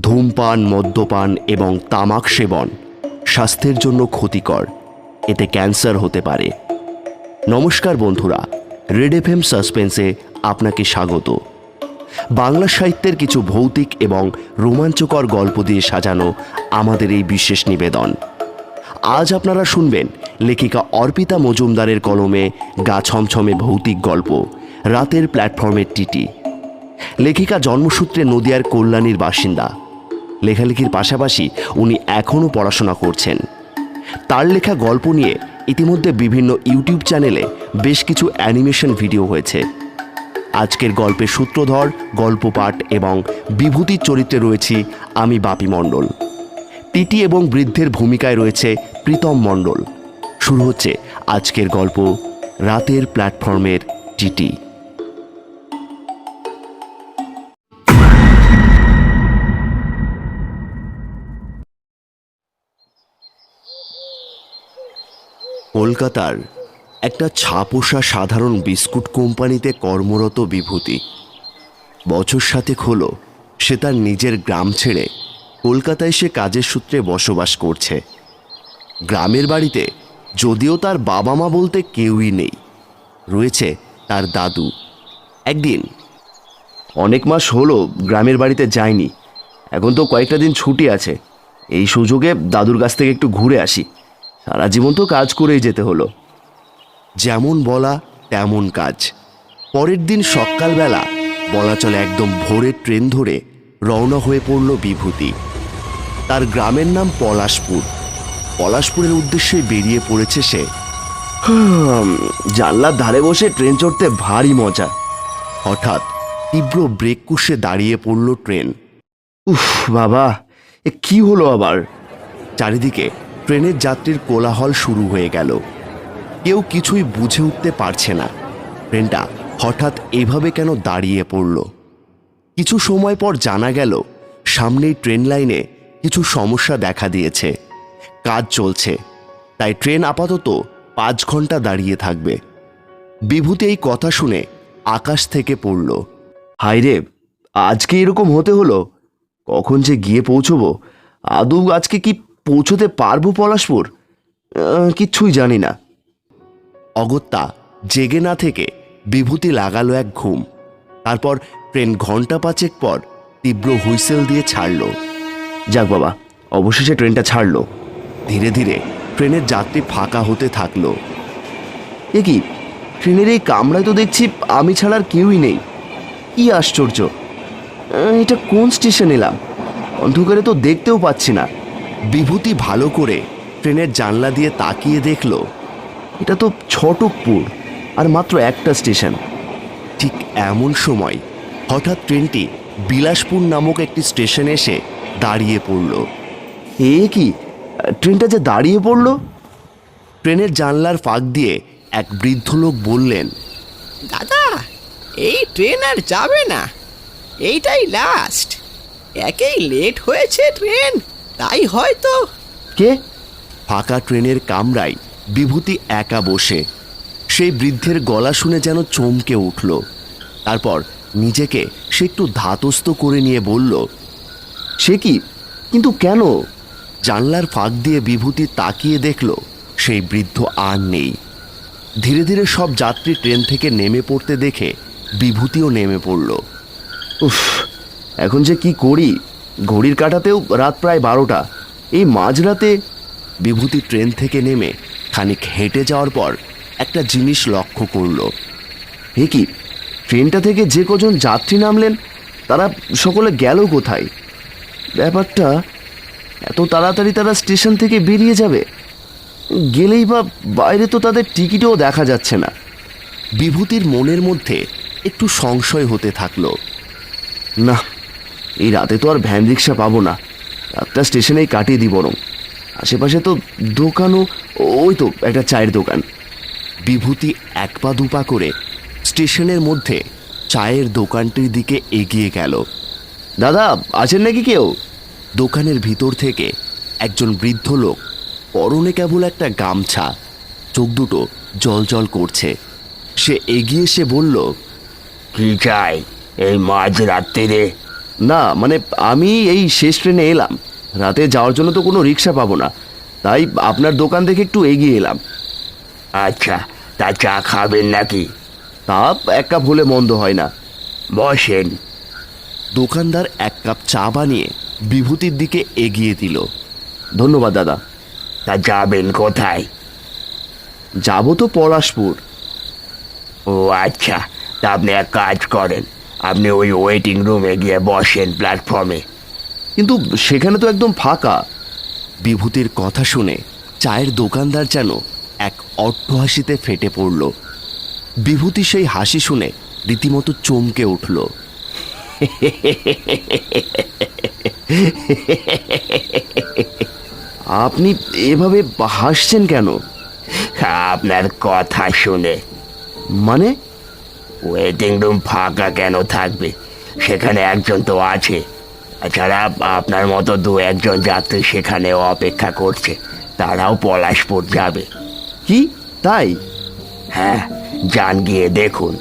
ধূমপান, মদ্যপান এবং তামাক সেবন স্বাস্থ্যের জন্য ক্ষতিকর। এতে ক্যান্সার হতে পারে। নমস্কার বন্ধুরা রেড এফ এম সাসপেন্সে আপনাকে স্বাগত। বাংলা সাহিত্যের কিছু ভৌতিক এবং রোমাঞ্চকর গল্প দিয়ে সাজানো আমাদের এই বিশেষ নিবেদন। আজ আপনারা শুনবেন লেখিকা অর্পিতা মজুমদারের কলমে গা ছমছমে ভৌতিক গল্প, রাতের প্ল্যাটফর্মের টিটি। লেখিকা জন্মসূত্রে নদিয়ার কল্যাণীর বাসিন্দা। লেখালেখির পাশাপাশি উনি এখনও পড়াশোনা করছেন। তার লেখা গল্প নিয়ে ইতিমধ্যে বিভিন্ন ইউটিউব চ্যানেলে বেশ কিছু অ্যানিমেশন ভিডিও হয়েছে। আজকের গল্পের সূত্রধর গল্প পাঠ এবং বিভূতির চরিত্রে রয়েছি আমি বাপি মণ্ডল। টিটি এবং বৃদ্ধের ভূমিকায় রয়েছে প্রীতম মণ্ডল। শুরু হচ্ছে আজকের গল্প রাতের প্ল্যাটফর্মের টিটি। কলকাতার একটা ছাপোষা সাধারণ বিস্কুট কোম্পানিতে কর্মরত বিভূতি। বছর সাতেক হলো, সে তার নিজের গ্রাম ছেড়ে কলকাতায় সে কাজের সূত্রে বসবাস করছে। গ্রামের বাড়িতে যদিও তার বাবা মা বলতে কেউই নেই, রয়েছে তার দাদু। একদিন, অনেক মাস হলো গ্রামের বাড়িতে যায়নি এখন তো কয়েকটা দিন ছুটি আছে। এই সুযোগে দাদুর কাছ থেকে একটু ঘুরে আসি। সারা জীবন তো কাজ করেই যেতে হলো। যেমন বলা, তেমন কাজ। পরের দিন সকালবেলা বলা চলে একদম ভোরের ট্রেন ধরে রওনা হয়ে পড়ল বিভূতি। তার গ্রামের নাম পলাশপুর। পলাশপুরের উদ্দেশ্যে বেরিয়ে পড়েছে সে। জানলার ধারে বসে ট্রেন চড়তে ভারী মজা। হঠাৎ তীব্র ব্রেক কুষে দাঁড়িয়ে পড়ল ট্রেন। উফ, বাবা, এ কি হলো আবার? চারিদিকে ট্রেনের যাত্রীর কোলাহল শুরু হয়ে গেল। কেউ কিছুই বুঝে উঠতে পারছে না। ট্রেনটা হঠাৎ এভাবে কেন দাঁড়িয়ে পড়ল? কিছু সময় পর জানা গেল, সামনেই ট্রেন লাইনে কিছু সমস্যা দেখা দিয়েছে। কাজ চলছে। তাই ট্রেন আপাতত পাঁচ ঘণ্টা দাঁড়িয়ে থাকবে। বিভূতি এই কথা শুনে আকাশ থেকে পড়ল। হাইরে আজকে এরকম হতে হলো? কখন যে গিয়ে পৌঁছবো? আদৌ আজকে কি পৌঁছতে পারব পলাশপুর? কিচ্ছুই জানি না। অগত্যা জেগে না থেকে বিভূতি লাগালো এক ঘুম। তারপর ট্রেন ঘণ্টা পাঁচেক পর তীব্র হুইসেল দিয়ে ছাড়লো। যাক বাবা, অবশেষে ট্রেনটা ছাড়লো। ধীরে ধীরে ট্রেনের যাত্রী ফাঁকা হতে থাকল। এ কি, ট্রেনের এই কামরায় তো দেখছি আমি ছাড়ার কেউই নেই। কি আশ্চর্য। এটা কোন স্টেশন এলাম? অন্ধকারে তো দেখতেও পাচ্ছি না। বিভূতি ভালো করে ট্রেনের জানলা দিয়ে তাকিয়ে দেখল, এটা তো ছটকপুর আর মাত্র একটা স্টেশন। ঠিক এমন সময় হঠাৎ ট্রেনটি বিলাসপুর নামক একটি স্টেশনে এসে দাঁড়িয়ে পড়ল। এ কি? ট্রেনটা যে দাঁড়িয়ে পড়ল? ট্রেনের জানলার ফাঁক দিয়ে এক বৃদ্ধ লোক বললেন, দাদা, এই ট্রেন আর যাবে না। এইটাই লাস্ট একেই লেট হয়েছে ট্রেন। তাই হয়তো। কে? ফাঁকা ট্রেনের কামরায় বিভূতি একা বসে। সেই বৃদ্ধের গলা শুনে যেন চমকে উঠল। তারপর নিজেকে সে একটু ধাতস্থ করে নিয়ে বলল, সে কি? কিন্তু কেন? জানলার ফাঁক দিয়ে বিভূতি তাকিয়ে দেখল, সেই বৃদ্ধ আর নেই। ধীরে ধীরে সব যাত্রী ট্রেন থেকে নেমে পড়তে দেখে বিভূতিও নেমে পড়ল। উফ, এখন যে কি করি? ঘড়ির কাটাতেও রাত প্রায় বারোটা। এই মাঝরাতে বিভূতি ট্রেন থেকে নেমে খানিক হেঁটে যাওয়ার পর একটা জিনিস লক্ষ্য করল। এ কি, ট্রেনটা থেকে যে কজন যাত্রী নামলেন, তারা সকলে গেল কোথায়? ব্যাপারটা এত তাড়াতাড়ি তারা স্টেশন থেকে বেরিয়ে যাবে? গেলেই বা বাইরে তো তাদের টিকিটও দেখা যাচ্ছে না। বিভূতির মনের মধ্যে একটু সংশয় হতে থাকল। না এই রাতে তো আর ভ্যান রিক্সা পাবো না। রাতটা স্টেশনেই কাটিয়ে দিই বরং। আশেপাশে তো দোকানও, ওই তো একটা চায়ের দোকান। বিভূতি এক পা দুপা করে স্টেশনের মধ্যে চায়ের দোকানটির দিকে এগিয়ে গেল। দাদা, আছেন নাকি কেউ? দোকানের ভিতর থেকে একজন বৃদ্ধ লোক, পরনে কেবল একটা গামছা, চোখ দুটো জল জল করছে। সে এগিয়ে এসে বলল, কি চাই এই মাঝ রাত্রিরে? না মানে আমি এই শেষ ট্রেনে এলাম। রাতে যাওয়ার জন্য তো কোনো রিক্সা পাবো না। তাই আপনার দোকান থেকে একটু এগিয়ে এলাম। আচ্ছা তা চা খাবেন নাকি? তা এক কাপ হলে মন্দ হয় না। বসেন। দোকানদার এক কাপ চা বানিয়ে বিভূতির দিকে এগিয়ে দিল। ধন্যবাদ দাদা। তা যাবেন কোথায়? যাব তো পলাশপুর। ও আচ্ছা তা আপনি এক কাজ করেন। আপনি ওই ওয়েটিং রুমে গিয়ে বসেন প্ল্যাটফর্মে কিন্তু সেখানে তো একদম ফাঁকা। বিভূতির কথা শুনে চায়ের দোকানদার যেন এক অট্টহাসিতে ফেটে পড়ল। বিভূতি সেই হাসি শুনে রীতিমতো চমকে উঠল। আপনি এভাবে হাসছেন কেন? আপনার কথা শুনে। মানে? ওয়েটিং রুম ফাঁকা কেন থাকবে? সেখানে একজন তো আছে। এছাড়া আপনার মতো দু একজন যাত্রী সেখানেও অপেক্ষা করছে। তারাও পলাশপুর যাবে। কি? তাই? হ্যাঁ যান গিয়ে দেখুন।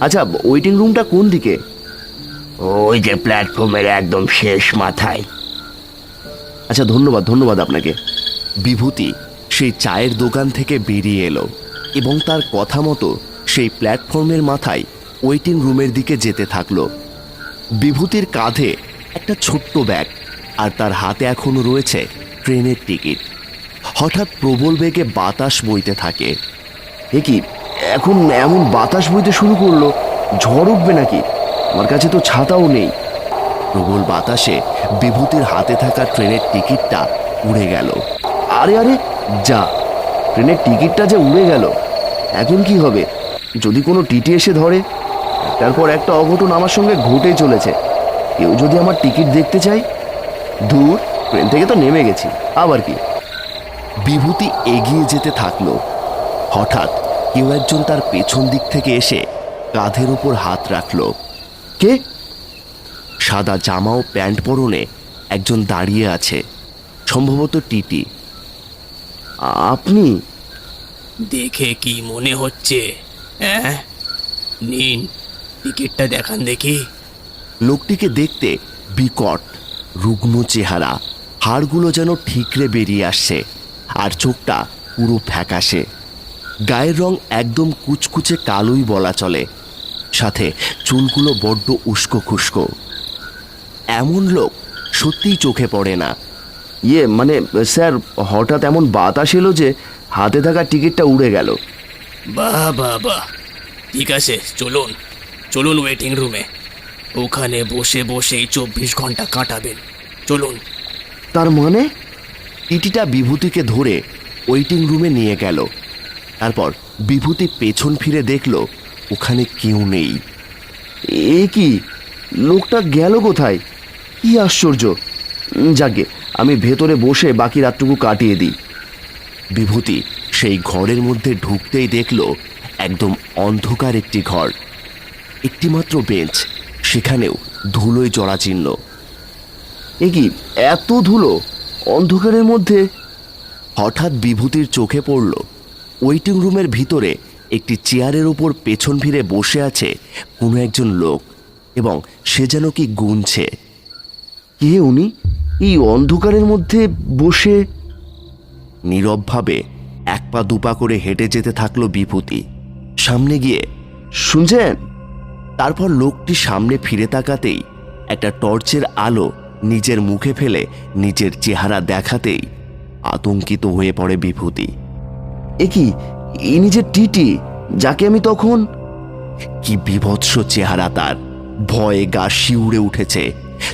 আচ্ছা ওয়েটিং রুমটা কোন দিকে? ওই যে প্ল্যাটফর্মের একদম শেষ মাথায়। আচ্ছা ধন্যবাদ ধন্যবাদ আপনাকে। বিভূতি সেই চায়ের দোকান থেকে বেরিয়ে এলো এবং তার কথা মতো সেই প্ল্যাটফর্মের মাথায় ওয়েটিং রুমের দিকে যেতে থাকল। বিভূতির কাঁধে একটা ছোট্ট ব্যাগ আর তার হাতে এখনও রয়েছে ট্রেনের টিকিট। হঠাৎ প্রবল বেগে বাতাস বইতে থাকে। এ কি, এখন এমন বাতাস বইতে শুরু করল? ঝড় উঠবে নাকি? আমার কাছে তো ছাতাও নেই। প্রবল বাতাসে বিভূতির হাতে থাকা ট্রেনের টিকিটটা উড়ে গেল। আরে আরে, যা, ট্রেনের টিকিটটা যে উড়ে গেল। এখন কি হবে? যদি কোনো টিটি এসে ধরে তারপর একটা অঘটন আমার সঙ্গে ঘটেই চলেছে। কেউ যদি আমার টিকিট দেখতে চায় দূর ট্রেন থেকে তো নেমে গেছি। আবার কি? বিভূতি এগিয়ে যেতে থাকল। হঠাৎ কেউ একজন তার পেছন দিক থেকে এসে কাঁধের উপর হাত রাখল। কে? সাদা জামা ও প্যান্ট পরনে একজন দাঁড়িয়ে আছে সম্ভবত টিটি। আপনি? দেখে কি মনে হচ্ছে? হ্যাঁ? নিন, টিকিটটা দেখান দেখি। লোকটিকে দেখতে বিকট, রুগ্ন চেহারা, হাড়গুলো যেন ঠিকরে বেরিয়ে আসছে, আর চোখটা পুরো ফ্যাকাশে। গায়ের রং একদম কুচকুচে কালোই বলা চলে, সাথে চুলগুলো বড্ড উস্কো খুস্কো। এমন লোক সত্যিই চোখে পড়ে না। ইয়ে মানে স্যার, হঠাৎ এমন বাতাস এলো যে হাতে থাকা টিকিটটা উড়ে গেল। বাহ বাহ বাহ। ঠিক আছে, চলুন চলুন ওয়েটিং রুমে ওখানে বসে বসেই চব্বিশ ঘণ্টা কাটাবেন। চলুন। তার মানে টিটিটা বিভূতিকে ধরে ওয়েটিং রুমে নিয়ে গেল। তারপর বিভূতি পেছন ফিরে দেখল, ওখানে কেউ নেই। এ কি? লোকটা গেল কোথায়? কি আশ্চর্য। যাকে আমি ভেতরে বসে বাকি রাতটুকু কাটিয়ে দিই। বিভূতি সেই ঘরের মধ্যে ঢুকতেই দেখল একদম অন্ধকার একটি ঘর। একটিমাত্র বেঞ্চ, সেখানেও ধুলোয় জরাচিহ্ন এ কি এত ধুলো? অন্ধকারের মধ্যে? হঠাৎ বিভূতির চোখে পড়ল, ওয়েটিং রুমের ভিতরে একটি চেয়ারের ওপর পেছন ফিরে বসে আছে কোনো একজন লোক, এবং সে যেন কি গুনছে। কে উনি? এই অন্ধকারের মধ্যে বসে? নীরবভাবে এক পা দুপা করে হেঁটে যেতে থাকল বিভূতি। সামনে গিয়ে, শুনছেন? তারপর লোকটি সামনে ফিরে তাকাতেই একটা টর্চের আলো নিজের মুখে ফেলে নিজের চেহারা দেখাতেই আতঙ্কিত হয়ে পড়ে বিভূতি। এ কি? ইনি যে টিটি? যাকে আমি তখন? কি বিভৎস চেহারা তার। ভয়ে গা শিউড়ে উঠেছে।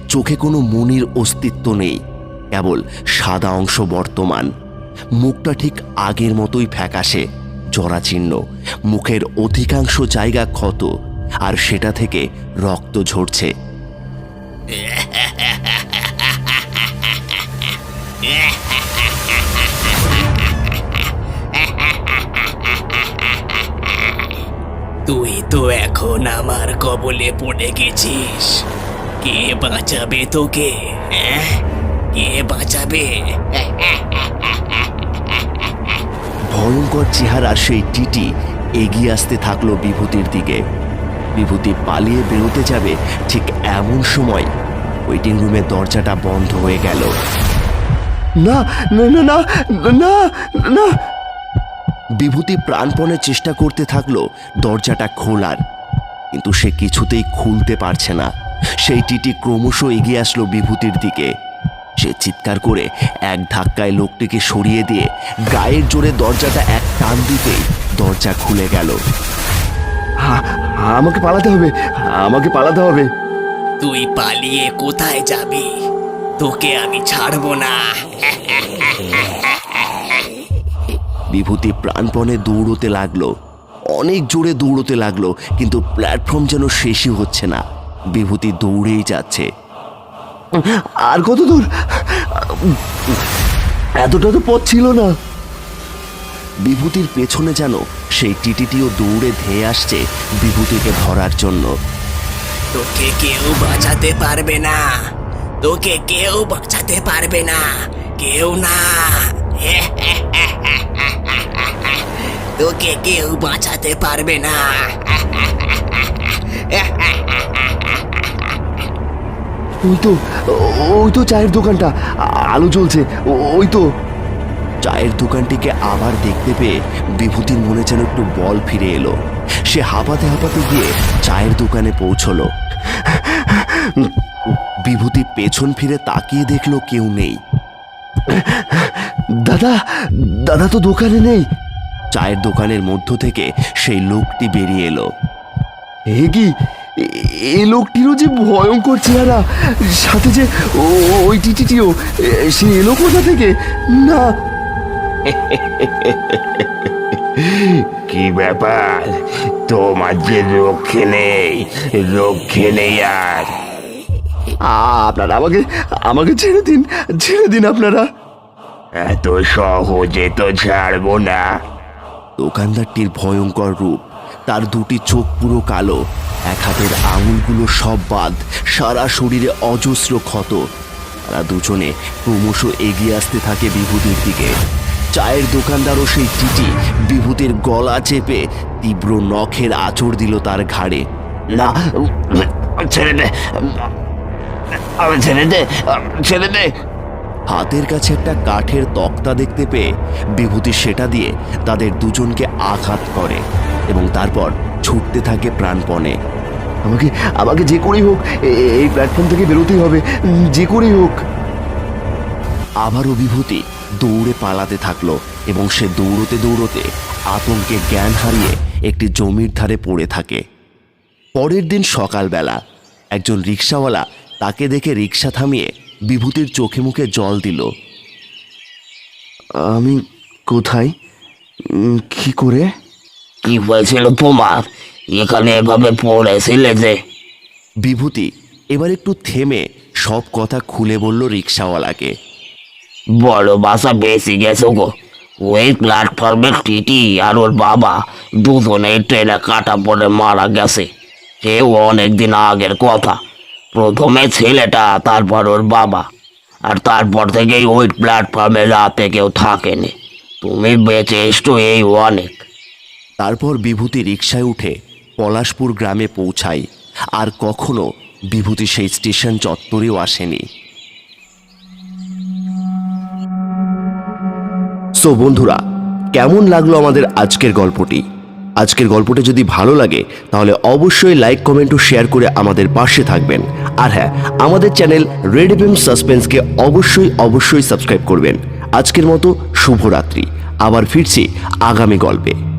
চোখে কোনো মনির অস্তিত্ব নেই। কেবল সাদা অংশ বর্তমান। মুখটা ঠিক আগের মতোই ফ্যাকাশে জরাচিহ্ন মুখের অধিকাংশ জায়গা ক্ষত, আর সেটা থেকে রক্ত ঝরছে। তুই তো এখন আমার কবলে পড়ে গেছিস। কে বাঁচাবে তোকে হ্যাঁ? কে বাঁচাবে? ভয়ঙ্কর চেহারা সেই টিটি এগিয়ে আসতে থাকল বিভূতির দিকে। বিভূতি পালিয়ে বেরোতে যাবে ঠিক এমন সময় ওয়েটিং রুমের দরজাটা বন্ধ হয়ে গেল। না না না না না না। বিভূতি প্রাণপণে চেষ্টা করতে থাকল দরজাটা খোলার, কিন্তু সে কিছুতেই খুলতে পারছে না। সেই টিটি ক্রমশ এগিয়ে আসলো বিভূতির দিকে। সে চিৎকার করে এক ধাক্কায় লোকটিকে সরিয়ে দিয়ে গায়ের জোরে দরজাটা এক টান দিতেই দরজা খুলে গেল। আমাকে পালাতে হবে আমাকে পালাতে হবে। তুই পালিয়ে কোথায় যাবি? তোকে আমি ছাড়বো না। বিভূতি প্রাণপণে দৌড়তে লাগল। অনেক জোরে দৌড়তে লাগল কিন্তু প্ল্যাটফর্ম যেন শেষই হচ্ছে না। বিভূতি দৌড়েই যাচ্ছে। আর কত দূর? এতটা তো পথ ছিল না। বিভূতির পেছনে যেন সেই টিটিটিও দৌড়ে ধেয়ে আসছে বিভূতিকে ধরার জন্য। তোকে কেউ বাঁচাতে পারবে না। তোকে কেউ বাঁচাতে পারবে না। কেউ না। তোকে কেউ বাঁচাতে পারবে না। ওই তো ওই তো চায়ের দোকানটা আলো জ্বলছে ওই তো। চায়ের দোকানটিকে আবার দেখতে পেয়ে বিভূতির মনে যেন একটু বল ফিরে এলো। সে হাঁপাতে হাঁপাতে গিয়ে চায়ের দোকানে পৌঁছলো। বিভূতি পেছন ফিরে তাকিয়ে দেখল কেউ নেই। দাদা দাদা তো দোকানে নেই। চায়ের দোকানের মধ্য থেকে সেই লোকটি বেরিয়ে এলো। হে কি? এই লোকটিরও যে ভয়ঙ্কর চেহারা সাথে যে ও- ওই টিটিটিও এ, সে এলো কোথা থেকে? না। কি ব্যাপার? তোমার যে রক্ষে নেই রক্ষে নেই আর। আপনারা আমাকে আমাকে ছেড়ে দিন ছেড়ে দিন আপনারা। এত সহজে তো ছাড়বো না। দোকানদারটির ভয়ঙ্কর রূপ তার দুটি চোখ পুরো কালো। এক হাতের আঙুলগুলো সব বাদ, সারা শরীরে অজস্র ক্ষত। তারা দুজনে ক্রমশ এগিয়ে আসতে থাকে বিভূতির দিকে। চায়ের দোকানদারও সেই টিটি বিভূতির গলা চেপে তীব্র নখের আঁচড় দিল তার ঘাড়ে। না, ছেড়ে দে। ছেড়ে দে। ছেড়ে দে। হাতের কাছে একটা কাঠের তক্তা দেখতে পেয়ে বিভূতি সেটা দিয়ে তাদের দুজনকে আঘাত করে এবং তারপর ছুটতে থাকে প্রাণপণে। আমাকে আমাকে যে করেই হোক এই প্ল্যাটফর্ম থেকে বেরোতেই হবে। যে করেই হোক। আবারও বিভূতি দৌড়ে পালাতে থাকল এবং সে দৌড়তে দৌড়তে আতঙ্কে জ্ঞান হারিয়ে একটি জমির ধারে পড়ে থাকে। পরের দিন সকালবেলা একজন রিক্সাওয়ালা তাকে দেখে রিক্সা থামিয়ে বিভূতির চোখে মুখে জল দিল। আমি কোথায়? কি করে? কি হয়েছিল তোমার? এখানে এভাবে পড়েছিলে যে। বিভূতি এবার একটু থেমে সব কথা খুলে বলল রিক্সাওয়ালাকে। বড় বাসা বেশি গেছো গো। ওই প্ল্যাটফর্মে টিটি আর ওর বাবা দুজনে ট্রেনে কাটা পড়ে মারা গেছে। সেও অনেকদিন আগের কথা। প্রথমে ছেলেটা তারপর ওর বাবা। আর তারপর থেকেই ওই প্ল্যাটফর্মে রাতে কেউ থাকেনি। তুমি বেঁচে এসছো এই অনেক। তারপর বিভূতি রিক্সায় উঠে পলাশপুর গ্রামে পৌঁছায়। আর কখনো বিভূতি সেই স্টেশন চত্বরেও আসেনি। সো বন্ধুরা, কেমন লাগল আমাদের আজকের গল্পটি? আজকের গল্পটি যদি ভালো লাগে, তাহলে অবশ্যই লাইক কমেন্ট ও শেয়ার করে আমাদের পাশে থাকবেন। আর হ্যাঁ আমাদের চ্যানেল রেড এফ সাসপেন্সকে অবশ্যই অবশ্যই সাবস্ক্রাইব করবেন। আজকের মতো শুভরাত্রি। আবার ফিরছি আগামী গল্পে।